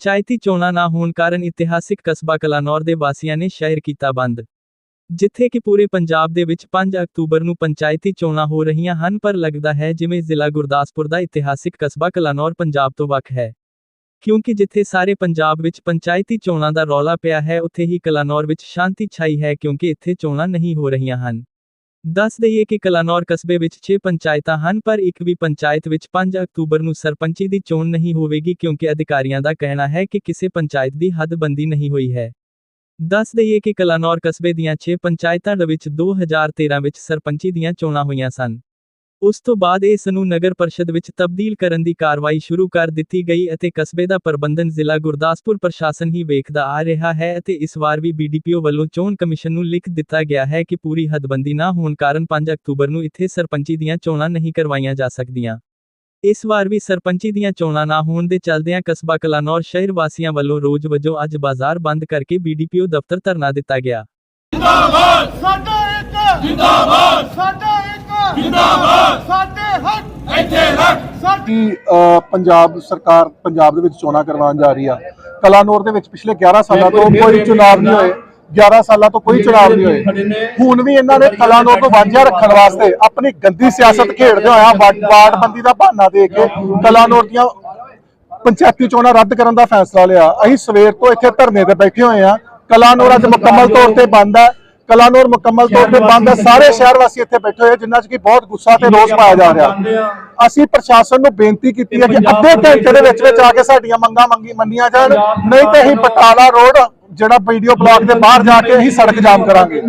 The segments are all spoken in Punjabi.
ਪੰਚਾਇਤੀ ਚੋਣਾਂ ਨਾ ਹੋਣ ਕਾਰਨ ਇਤਿਹਾਸਿਕ ਕਸਬਾ ਕਲਾਨੌਰ ਦੇ ਵਾਸੀਆਂ ਨੇ ਸ਼ਹਿਰ ਕੀਤਾ ਬੰਦ। ਜਿੱਥੇ ਕਿ ਪੂਰੇ ਪੰਜਾਬ ਦੇ ਵਿੱਚ 5 ਅਕਤੂਬਰ ਨੂੰ ਪੰਚਾਇਤੀ ਚੋਣਾਂ ਹੋ ਰਹੀਆਂ ਹਨ, ਪਰ ਲੱਗਦਾ ਹੈ ਜਿਵੇਂ ਜ਼ਿਲ੍ਹਾ ਗੁਰਦਾਸਪੁਰ ਦਾ ਇਤਿਹਾਸਿਕ ਕਸਬਾ ਕਲਾਨੌਰ ਪੰਜਾਬ ਤੋਂ ਵੱਖ ਹੈ। ਕਿਉਂਕਿ ਜਿੱਥੇ ਸਾਰੇ ਪੰਜਾਬ ਵਿੱਚ ਪੰਚਾਇਤੀ ਚੋਣਾਂ ਦਾ ਰੌਲਾ ਪਿਆ ਹੈ, ਉੱਥੇ ਹੀ ਕਲਾਨੌਰ ਵਿੱਚ ਸ਼ਾਂਤੀ ਛਾਈ ਹੈ ਕਿਉਂਕਿ ਇੱਥੇ ਚੋਣਾਂ ਨਹੀਂ ਹੋ ਰਹੀਆਂ ਹਨ। ਦੱਸ ਦਈਏ ਕਿ ਕਲਾਨੌਰ ਕਸਬੇ ਵਿੱਚ 6 ਪੰਚਾਇਤਾਂ ਹਨ, ਪਰ ਇੱਕ ਵੀ ਪੰਚਾਇਤ ਵਿੱਚ 5 ਅਕਤੂਬਰ ਨੂੰ ਸਰਪੰਚੀ ਦੀ ਚੋਣ ਨਹੀਂ ਹੋਵੇਗੀ ਕਿਉਂਕਿ ਅਧਿਕਾਰੀਆਂ ਦਾ ਕਹਿਣਾ ਹੈ ਕਿ ਕਿਸੇ ਪੰਚਾਇਤ ਦੀ ਹੱਦਬੰਦੀ ਨਹੀਂ ਹੋਈ ਹੈ। ਦੱਸ ਦਈਏ ਕਿ ਕਲਾਨੌਰ ਕਸਬੇ ਦੀਆਂ 6 ਪੰਚਾਇਤਾਂ ਦੇ ਵਿੱਚ 2013 ਵਿੱਚ ਸਰਪੰਚੀ ਦੀਆਂ ਚੋਣਾਂ ਹੋਈਆਂ ਸਨ। ਉਸ ਤੋਂ ਬਾਅਦ ਇਸ ਨੂੰ ਨਗਰ ਪਰਿਸ਼ਦ ਵਿੱਚ ਤਬਦੀਲ ਕਰਨ ਦੀ ਕਾਰਵਾਈ ਸ਼ੁਰੂ ਕਰ ਦਿੱਤੀ ਗਈ ਅਤੇ ਕਸਬੇ ਦਾ ਪ੍ਰਬੰਧਨ ਜ਼ਿਲ੍ਹਾ ਗੁਰਦਾਸਪੁਰ ਪ੍ਰਸ਼ਾਸਨ ਹੀ ਵੇਖਦਾ ਆ ਰਿਹਾ ਹੈ ਅਤੇ ਇਸ ਵਾਰ ਵੀ ਬੀਡੀਪੀਓ ਵੱਲੋਂ ਚੋਣ ਕਮਿਸ਼ਨ ਨੂੰ ਲਿਖ ਦਿੱਤਾ ਗਿਆ ਹੈ ਕਿ ਪੂਰੀ ਹੱਦਬੰਦੀ ਨਾ ਹੋਣ ਕਾਰਨ 5 ਅਕਤੂਬਰ ਨੂੰ ਇੱਥੇ ਸਰਪੰਚੀ ਦੀਆਂ ਚੋਣਾਂ ਨਹੀਂ ਕਰਵਾਈਆਂ ਜਾ ਸਕਦੀਆਂ। ਇਸ ਵਾਰ ਵੀ ਸਰਪੰਚੀ ਦੀਆਂ ਚੋਣਾਂ ਨਾ ਹੋਣ ਦੇ ਚੱਲਦਿਆਂ ਕਸਬਾ ਕਲਾਨੌਰ ਸ਼ਹਿਰ ਵਾਸੀਆਂ ਵੱਲੋਂ ਰੋਜ਼ ਵਜੋਂ ਅੱਜ ਬਾਜ਼ਾਰ ਬੰਦ ਕਰਕੇ ਬੀਡੀਪੀਓ ਦਫ਼ਤਰ ਧਰਨਾ ਦਿੱਤਾ ਗਿਆ। ਸਾਡਾ ਇੱਕ ਜਿੰਦਾਬਾਦ! ਸਾਡਾ ਇੱਕ ਜਿੰਦਾਬਾਦ। ਸਾਡੇ ਹੱਕ। ਇੱਥੇ ਰੱਖ। ਸਾਡੇ ਕਿ ਅ, ਪੰਜਾਬ ਸਰਕਾਰ ਪੰਜਾਬ ਦੇ ਵਿੱਚ ਚੋਣਾਂ ਕਰਵਾਉਣ ਜਾ ਰਹੀ ਆ? ਕਲਾਨੌਰ ਦੇ ਵਿੱਚ ਪਿਛਲੇ 11 ਸਾਲਾਂ ਤੋਂ ਕੋਈ ਚੁਣਾਵ ਨਹੀਂ ਹੋਏ। 11 ਸਾਲਾਂ ਤੋਂ ਕੋਈ ਚੁਣਾਵ ਨਹੀਂ ਹੋਏ। ਹੁਣ ਵੀ ਇਹਨਾਂ ਨੇ ਕਲਾਨੌਰ ਤੋਂ ਵਾਂਝਾ ਰੱਖਣ ਵਾਸਤੇ ਆਪਣੀ ਗੰਦੀ ਸਿਆਸਤ ਖੇਡਦੇ ਹੋਇਆ ਵਾਰਡ ਵਾਰਡਬੰਦੀ ਦਾ ਬਹਾਨਾ ਦੇ ਕੇ ਕਲਾਨੌਰ ਦੀਆਂ ਪੰਚਾਇਤੀ ਚੋਣਾਂ ਰੱਦ ਕਰਨ ਦਾ ਫੈਸਲਾ ਲਿਆ। ਅਸੀਂ ਸਵੇਰ ਤੋਂ ਇੱਥੇ ਧਰਨੇ ਤੇ ਬੈਠੇ ਹੋਏ ਆ। ਕਲਾਨੌਰ ਅੱਜ ਮੁਕੰਮਲ ਤੌਰ ਤੇ ਬੰਦ ਹੈ। ਕਲਾਨੌਰ ਮੁਕੰਮਲ ਤੌਰ ਤੇ ਬੰਦ ਹੈ। ਸਾਰੇ ਸ਼ਹਿਰ ਵਾਸੀ ਇੱਥੇ ਬੈਠੇ ਹੋਏ ਜਿਨ੍ਹਾਂ 'ਚ ਕਿ ਬਹੁਤ ਗੁੱਸਾ ਤੇ ਰੋਸ ਪਾਇਆ ਜਾ ਰਿਹਾ। ਅਸੀਂ ਪ੍ਰਸ਼ਾਸਨ ਨੂੰ ਬੇਨਤੀ ਕੀਤੀ ਹੈ ਕਿ ਅੱਧੇ ਘੰਟੇ ਦੇ ਵਿੱਚ ਵਿੱਚ ਆ ਕੇ ਸਾਡੀਆਂ ਮੰਗਾਂ ਮੰਗੀ ਮੰਨੀਆਂ ਜਾਣ। ਨਹੀਂ ਤੇ ਅਸੀਂ ਬਟਾਲਾ ਰੋਡ ਜਿਹੜਾ ਵੀਡੀਓ ਬਲਾਕ ਦੇ ਬਾਹਰ ਜਾ ਕੇ ਅਸੀਂ ਸੜਕ ਜਾਮ ਕਰਾਂਗੇ।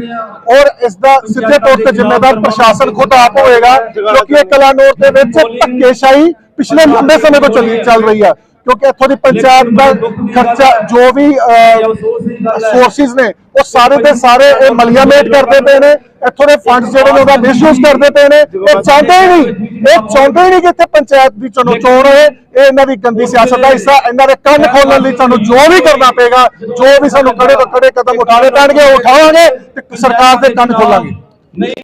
ਔਰ ਇਸ ਦਾ ਸਿੱਧੇ ਤੌਰ ਤੇ ਜ਼ਿੰਮੇਵਾਰ ਪ੍ਰਸ਼ਾਸਨ ਖੁਦ ਆਪ ਹੋਏਗਾ ਕਿਉਂਕਿ ਇਹ ਕਲਾਨੌਰ ਦੇ ਵਿੱਚ ਧੱਕੇਸ਼ਾਹੀ ਪਿਛਲੇ ਲੰਬੇ ਸਮੇਂ ਤੋਂ ਚੱਲੀ ਚੱਲ ਰਹੀ ਹੈ। ਕਿਉਂਕਿ ਇੱਥੋਂ ਦੀ ਪੰਚਾਇਤ ਦਾ ਖਰਚਾ ਜੋ ਵੀ ਸੋਰਸਿਸ ਨੇ ਉਹ ਸਾਰੇ ਦੇ ਸਾਰੇ ਇਹ ਮਲੀਆਮੇਟ ਕਰਦੇ ਪਏ ਨੇ। ਇੱਥੋਂ ਦੇ ਫੰਡਸ ਜਿਹੜੇ ਨੇ ਉਹਦਾ ਮਿਸਯੂਜ਼ ਕਰਦੇ ਪਏ ਨੇ। ਇਹ ਚਾਹੁੰਦੇ ਹੀ ਨਹੀਂ ਇਹ ਚਾਹੁੰਦੇ ਹੀ ਨਹੀਂ ਕਿ ਇੱਥੇ ਪੰਚਾਇਤ ਦੀ ਚੋਣ ਚੋਣ ਹੋਏ। ਇਹ ਇਹਨਾਂ ਦੀ ਗੰਦੀ ਸਿਆਸਤ ਦਾ ਹਿੱਸਾ ਇਹਨਾਂ ਦੇ ਕੰਨ ਖੋਲਣ ਲਈ ਸਾਨੂੰ ਜੋ ਵੀ ਕਰਨਾ ਪਏਗਾ ਜੋ ਵੀ ਸਾਨੂੰ ਕੜੇ ਤੋਂ ਕੜੇ ਕਦਮ ਉਠਾਣੇ ਪੈਣਗੇ ਉਹ ਉਠਾਵਾਂਗੇ ਤੇ ਸਰਕਾਰ ਦੇ ਕੰਨ ਖੋਲਾਂਗੇ।